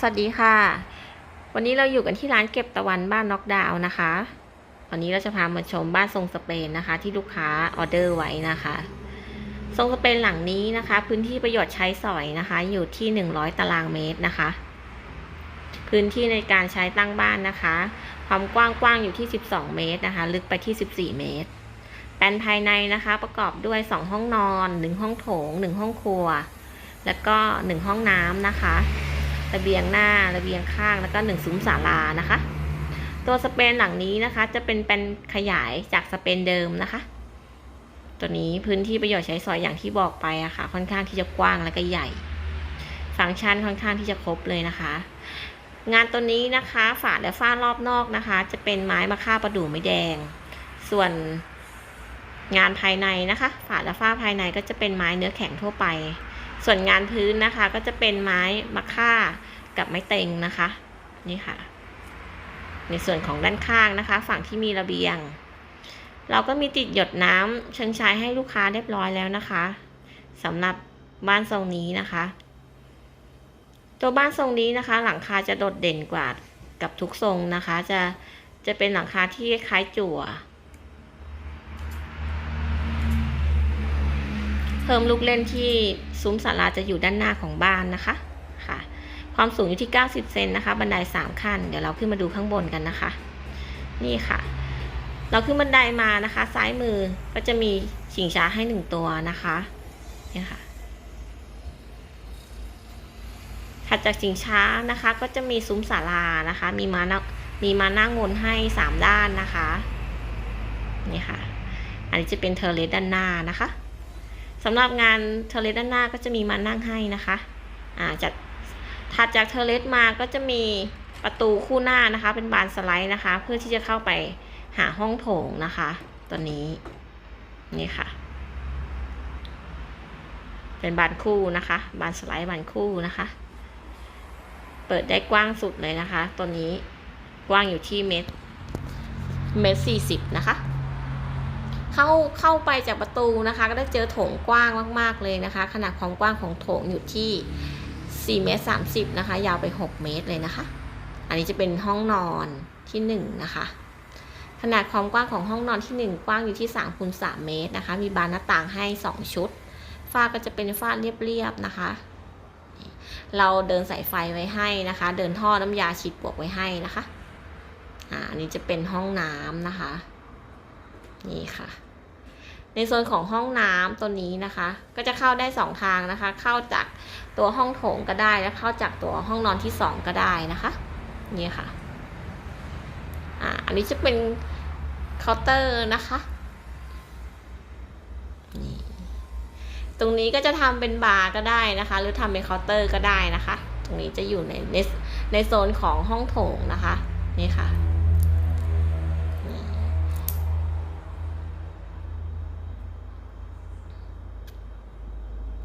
สวัสดีค่ะ วันนี้เราอยู่กันที่ร้านเก็บตะวันบ้านน็อกดาวนะคะ วันนี้เราจะพามาชมบ้านทรงสเปนนะคะ ที่ลูกค้าออเดอร์ไว้นะคะ ทรงสเปนหลังนี้นะคะ พื้นที่ประโยชน์ใช้สอยนะคะ อยู่ที่ 100 ตารางเมตรนะคะ พื้นที่ในการใช้ตั้งบ้านนะคะ ความกว้างกว้างอยู่ที่ 12 เมตรนะคะ ลึกไปที่ 14 เมตรแปลนภายในนะคะประกอบด้วย 2 ห้องนอน 1 ห้องโถง 1 ห้องครัว แล้วก็ 1 ห้องน้ำนะคะ ระเบียงหน้าระเบียงข้างแล้วก็1ซุ้มศาลานะคะ ตัวสเปนหลังนี้นะคะ จะเป็นเป็นขยายจากสเปนเดิมนะคะ ตัวนี้พื้นที่ประโยชน์ใช้สอยอย่างที่บอกไปอะค่ะ ค่อนข้างที่จะกว้างและก็ใหญ่ ฟังก์ชันค่อนข้างที่จะครบเลยนะคะ งานตัวนี้นะคะฝาและฝ้ารอบนอกนะคะ จะเป็นไม้มะค่าประดู่ไม้แดง ส่วนงานภายในนะคะ ฝาและฝ้าภายในก็จะเป็นไม้เนื้อแข็งทั่วไป ส่วนงานพื้นนะคะก็จะเป็นไม้มะค่ากับไม้เต็งนะคะ นี่ค่ะ ในส่วนของด้านข้างนะคะ ฝั่งที่มีระเบียง เราก็มีติดหยดน้ำเชิงชายให้ลูกค้าเรียบร้อยแล้วนะคะสำหรับบ้านทรงนี้นะคะ ตัวบ้านทรงนี้นะคะ หลังคาจะโดดเด่นกว่ากับทุกทรงนะคะ จะจะเป็นหลังคาที่คล้ายจั่ว พิ่มลูกเล่นที่ซุ้มศาลาจะอยู่ด้านหน้าของบ้านนะคะค่ะ ความสูงอยู่ที่ 90 เซนนะคะ บันได 3 ขั้น เดี๋ยวเราขึ้นมาดูข้างบนกันนะคะ นี่ค่ะ เราขึ้นบันไดมานะคะ ซ้ายมือก็จะมีชิงช้าให้หนึ่งตัวนะคะนี่ค่ะถัดจากชิงช้านะคะ ก็จะมีซุ้มศาลานะคะ มีมานั่งมีมานั่งบนให้สามด้านนะคะ นี่ค่ะ อันนี้จะเป็นเทอร์เลสด้านหน้านะคะ สำหรับงานเทเลสด้านหน้าก็จะมีมานั่งให้นะคะอ่าจากถัดจากเทเลสมาก็จะมีประตูคู่หน้านะคะ เป็นบานสไลด์นะคะ เพื่อที่จะเข้าไปหาห้องโถงนะคะ ตัวนี้นี่ค่ะ เป็นบานคู่นะคะ บานสไลด์บานคู่นะคะ เปิดได้กว้างสุดเลยนะคะ ตัวนี้กว้างอยู่ที่เมตรเมตรสี่สิบนะคะ เข้าเข้าไปจากประตูนะคะ ก็ได้เจอโถงกว้างมากๆเลยนะคะ ขนาดความกว้างของโถงอยู่ที่ 4 เมตร 30 นะคะ ยาวไป 6 เมตรเลยนะคะ อันนี้จะเป็นห้องนอนที่ 1 นะคะ ขนาดความกว้างของห้องนอนที่ 1 กว้างอยู่ที่3คูณ3เมตรนะคะ มีบานหน้าต่างให้ 2 ชุด ฝ้าก็จะเป็นฝ้าเรียบๆนะคะเราเดินสายไฟไว้ให้นะคะ เดินท่อน้ำยาฉีดปลวกไว้ให้นะคะ อ่า อันนี้จะเป็นห้องน้ำนะคะ นี่ค่ะ ในส่วนของห้องน้ำตัวนี้นะคะ ก็จะเข้าได้สองทางนะคะ เข้าจากตัวห้องโถงก็ได้และเข้าจากตัวห้องนอนที่สองก็ได้นะคะ นี่ค่ะอ่าอันนี้จะเป็นเคาน์เตอร์นะคะนี่ตรงนี้ก็จะทำเป็นบาร์ก็ได้นะคะ หรือทำเป็นเคาน์เตอร์ก็ได้นะคะ ตรงนี้จะอยู่ในในในโซนของห้องโถงนะคะ นี่ค่ะ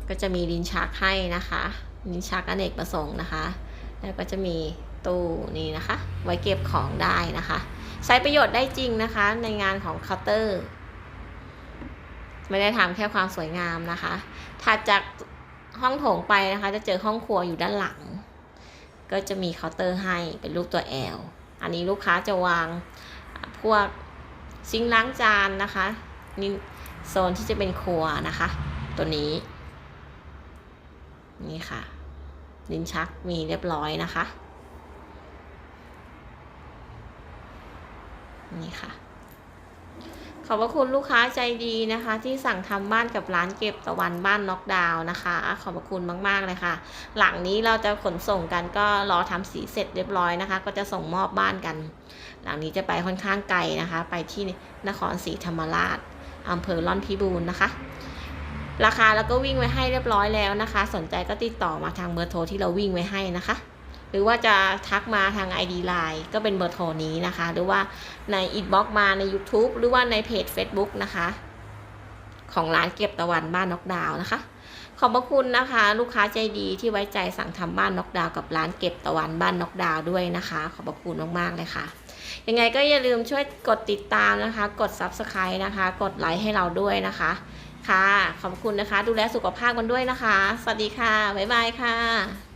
ก็จะมีลิ้นชักให้นะคะลิ้นชักอเนกประสงค์นะคะ แล้วก็จะมีตู้นี่นะคะ ไว้เก็บของได้นะคะ ใช้ประโยชน์ได้จริงนะคะ ในงานของเคาน์เตอร์ ไม่ได้ทำแค่ความสวยงามนะคะถัดจากห้องโถงไปนะคะ จะเจอห้องครัวอยู่ด้านหลัง ก็จะมีเคาน์เตอร์ให้เป็นรูปตัวแอลอันนี้ลูกค้าจะวางพวกซิงล้างจานนะคะนี่โซนที่จะเป็นครัวนะคะ ตัวนี้ นี่ค่ะ ลิ้นชักมีเรียบร้อยนะคะ นี่ค่ะ ขอบพระคุณลูกค้าใจดีนะคะ ที่สั่งทำบ้านกับร้านเก็บตะวันบ้านน็อกดาวน์นะคะ ขอบพระคุณมาก ๆ เลยค่ะ หลังนี้เราจะขนส่งกันก็รอทำสีเสร็จเรียบร้อยนะคะ ก็จะส่งมอบบ้านกัน หลังนี้จะไปค่อนข้างไกลนะคะ ไปที่นครศรีธรรมราชอำเภอล่อนพิบูลนะคะ ราคาแล้วก็วิ่งไว้ให้เรียบร้อยแล้วนะคะ สนใจก็ติดต่อมาทางเบอร์โทรที่เราวิ่งไว้ให้นะคะ หรือว่าจะทักมาทาง ID Line ก็เป็นเบอร์โทรนี้นะคะ หรือว่าในอินบ็อกมาใน YouTube หรือว่าในเพจ Facebook นะคะ ของร้านเก็บตะวันบ้านนกดาวนะคะขอบพระคุณนะคะ ลูกค้าใจดีที่ไว้ใจสั่งทำบ้านนกดาวกับร้านเก็บตะวันบ้านนกดาวด้วยนะคะ ขอบพระคุณมากๆเลยค่ะ ยังไงก็อย่าลืมช่วยกดติดตามนะคะ กด Subscribe นะคะ กดไลค์ให้เราด้วยนะคะ ค่ะ ขอบคุณนะคะ ดูแลสุขภาพกันด้วยนะคะ สวัสดีค่ะ บ๊ายบายค่ะ